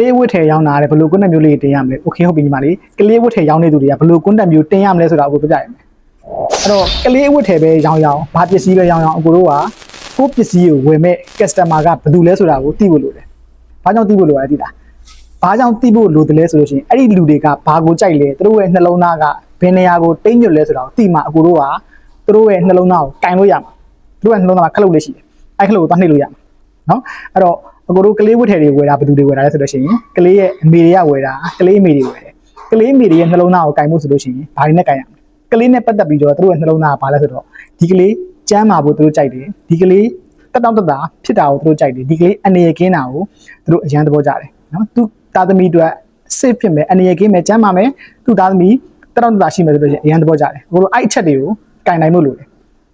လေးဝတ်ထည်ရောင်းတာလည်းဘယ်လိုကွန်းတက်မျိုးလေးတင်ရမလဲ။ Okay ဟုတ်ပြီညီမလေး။ကလေးဝတ်ထည်ရောင်းနေသူတွေကဘယ်လိုကွန်းတက်မျိုးတင်ရမလဲဆိုတာကိုပြောပြရမယ်။အဲ့တော့ကလေးဝတ်ထည်ပဲရောင်းရောင်းဘာပစ္စည်းပဲရောင်းရောင်းအကိုတို့ကကိုပစ္စည်းကိုဝယ်မဲ့ customer ကဘယ်သူလဲဆိုတာကိုသိဖို့လိုတယ်။ဘာကြောင့်သိဖို့လိုလဲသိလား။ဘာကြောင့်သိဖို့လိုတယ်လဲဆိုလို့ရှိရင်အဲ့ဒီလူတွေကဘာကိုကြိုက်လဲသူတို့ရဲ့နှလုံးသားကဘယ်နေရာကိုတိတ်ညွတ်လဲဆိုတာကိုသိမှအကိုတို့ကသူတို့ရဲ့နှလုံးသားကိုကင်လို့ရမှာ။သူတို့ရဲ့နှလုံးသားကခလုတ်လေးရှိတယ်။အဲ့ခလုတ်ကိုသွားနှိပ်လို့ရမှာ။ နော်အဲ့တော့အကိုတို့ကလေးဝတ်ထည်တွေဝယ်တာဘယ်သူတွေဝယ်တာလဲဆိုလို့ရှိရင်ကလေးရဲ့အမေတွေကဝယ်တာကလေးအမေတွေဝယ်တယ်ကလေးအမေတွေရဲ့နှလုံးသားကိုကင်ဖို့ဆိုလို့ရှိရင်ဘာတွေနဲ့ကင်ရမလဲကလေးနဲ့ပတ်သက်ပြီးတော့သူတို့ရဲ့နှလုံးသားကဘာလဲဆိုတော့ဒီကလေးကျမ်းမာဖို့သူတို့ကြိုက်တယ်ဒီကလေးတက်တောင့်တက်တာဖြစ်တာကိုသူတို့ကြိုက်တယ်ဒီကလေးအနေရကင်းတာကိုသူတို့အရန်သဘောကျတယ်နော်သူသားသမီးတို့စိတ်ဖြစ်မယ်အနေရကင်းမယ်ကျမ်းမာမယ်သူသားသမီးတက်တောင့်တက်တာရှိမယ်ဆိုလို့ရှိရင်အရန်သဘောကျတယ်အကိုတို့အဲ့အချက်တွေကိုကင်နိုင်ဖို့လိုတယ်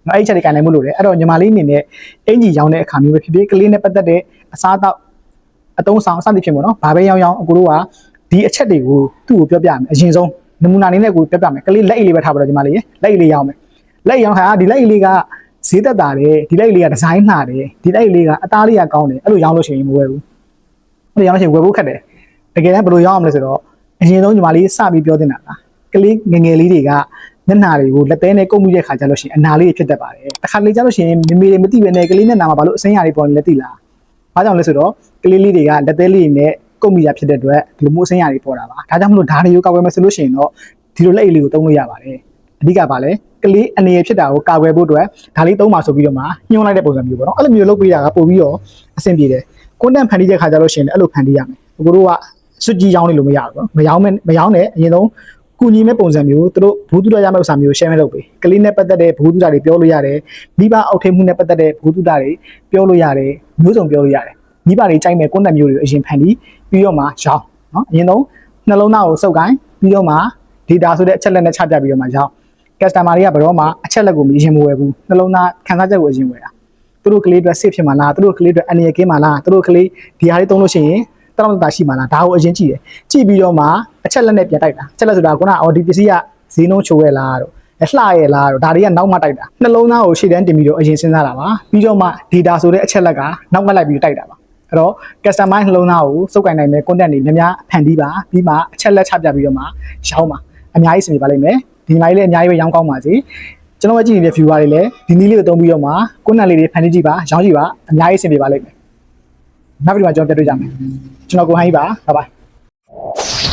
နော်အဲ့ဒီချက်တွေကန်နိုင်မှုလို့လေအဲ့တော့ညီမလေးအနေနဲ့အင်ကြီးရောင်းတဲ့အခါမျိုးပဲဖြစ်ဖြစ်ကလေးနဲ့ပတ်သက်တဲ့အစားအသောက်အတုံးဆောင်အစသဖြင့်ပေါ့နော်ဘာပဲရောင်းရောင်းအကိုတို့ကဒီအချက်တွေကိုသူ့ကိုပြောပြမယ်အရင်ဆုံးနမူနာလေးနဲ့ကိုပြောပြမယ်ကလေးလက်အိတ်လေးပဲထားပါတော့ညီမလေးရေလက်အိတ်လေးရောင်းမယ်လက်အိတ်ရောင်းခါဒီလက်အိတ်လေးကဈေးသက်တာတယ်ဒီလက်အိတ်လေးကဒီဇိုင်းလှတယ်ဒီလက်အိတ်လေးကအသားလေးကကောင်းတယ်အဲ့လိုရောင်းလို့ရှိရင်မဝယ်ဘူးအဲ့လိုရောင်းလို့ရှိရင်ဝယ်ဖို့ခက်တယ်တကယ်တမ်းဘယ်လိုရောင်းအောင်လဲဆိုတော့အရင်ဆုံးညီမလေးစပြီးပြောတင်တာလားကလေးငယ်ငယ်လေးတွေက မျက်နှာတွေကိုလက်သေးနဲ့ကုပ်မိတဲ့ခါကျလို့ရှိရင်အနာလေးတွေဖြစ်တတ်ပါတယ်။တစ်ခါလေကျလို့ရှိရင်မေမေတွေမသိပဲနဲ့ကလေးမျက်နှာမှာဘာလို့အစင်းရာတွေပေါ်နေလဲသိလား။ဘာကြောင့်လဲဆိုတော့ကလေးလေးတွေကလက်သေးလေးတွေနဲ့ကုပ်မိတာဖြစ်တဲ့အတွက်ဒီလိုမျိုးအစင်းရာတွေပေါ်တာပါ။ဒါကြောင့်မလို့ဓာတ်တွေကိုကောက်ွယ်မယ်ဆိုလို့ရှိရင်တော့ဒီလိုလက်အိတ်လေးကိုသုံးလို့ရပါတယ်။အဓိကပါလဲကလေးအနေရဖြစ်တာကိုကာကွယ်ဖို့အတွက်ဒါလေးသုံးပါဆိုပြီးတော့မှညှိုးလိုက်တဲ့ပုံစံမျိုးပေါ့နော်။အဲ့လိုမျိုးလုပ်ပေးတာကပို့ပြီးတော့အဆင်ပြေတယ်။ content ဖန်တီးတဲ့ခါကျလို့ရှိရင်လည်းအဲ့လိုဖန်တီးရမယ်။ကိုတို့ကစွတ်ကြီးရောင်းနေလို့မရဘူးနော်။မရောင်းမဲ့မရောင်းနဲ့အရင်ဆုံး ကူညီမဲ့ပုံစံမျိုးသူတို့ဘူးတူရရမယ့်ဥစ္စာမျိုး share မဲ့လုပ်ပေးကလေးနဲ့ပတ်သက်တဲ့ဘူးတူတာတွေပြောလို့ရတယ်မိဘအောက်ထိပ်မှုနဲ့ပတ်သက်တဲ့ဘူးတူတာတွေပြောလို့ရတယ်မျိုးစုံပြောလို့ရတယ်မိဘတွေကြိုက်မဲ့ content မျိုးတွေကိုအရင်ဖန်ပြီးပြီးတော့မှရောင်းနော်အရင်ဆုံးနှလုံးသားကိုစုပ်ကိုင်းပြီးတော့မှ data ဆိုတဲ့အချက်လက်နဲ့ချပြပြီးတော့မှရောင်း customer တွေကဘယ်တော့မှအချက်လက်ကိုမရင်မဝယ်ဘူးနှလုံးသားခံစားချက်ကိုအရင်ဝယ်တာသူတို့ကလေးအတွက် safe ဖြစ်မှာလားသူတို့ကလေးအတွက်အနေရကင်းမှာလားသူတို့ကလေးဒီဟာလေးသုံးလို့ရှိရင်တောင်းတတာရှိမှာလားဒါကိုအရင်ကြည့်တယ်ကြည့်ပြီးတော့မှ အချက်လက်နဲ့ပြန်တိုက်တာအချက်လက်ဆိုတာကအော်ဒီပစ္စည်းကဈေးနှုန်းချိုးရလားတို့အလှရလားတို့ဒါတွေကနောက်မှတိုက်တာနှလုံးသားကိုရှေ့တန်းတင်ပြီးတော့အရင်စဉ်းစားတာပါပြီးတော့မှ data ဆိုတဲ့အချက်လက်ကနောက်ကလိုက်ပြီးတိုက်တာပါအဲ့တော့ customize နှလုံးသားကိုစုပ်ကိုင်နိုင်မဲ့ content တွေများများဖန်တီးပါပြီးမှအချက်လက်ချပြပြီးတော့မှရောင်းပါအများကြီးစင်ပြပါလိမ့်မယ်ဒီမိုင်းလေးအများကြီးပဲရောင်းကောင်းပါစေကျွန်တော်ကကြည့်နေတဲ့ viewer တွေလည်းဒီနည်းလေးကိုသုံးပြီးတော့မှ content လေးတွေဖန်တီးကြည့်ပါရောင်းကြည့်ပါအများကြီးစင်ပြပါလိမ့်မယ်နောက်ဗီဒီယိုမှာကျွန်တော်ပြတွေ့ကြမယ်ကျွန်တော်ကိုဟိုင်းပါဘိုင်ဘိုင်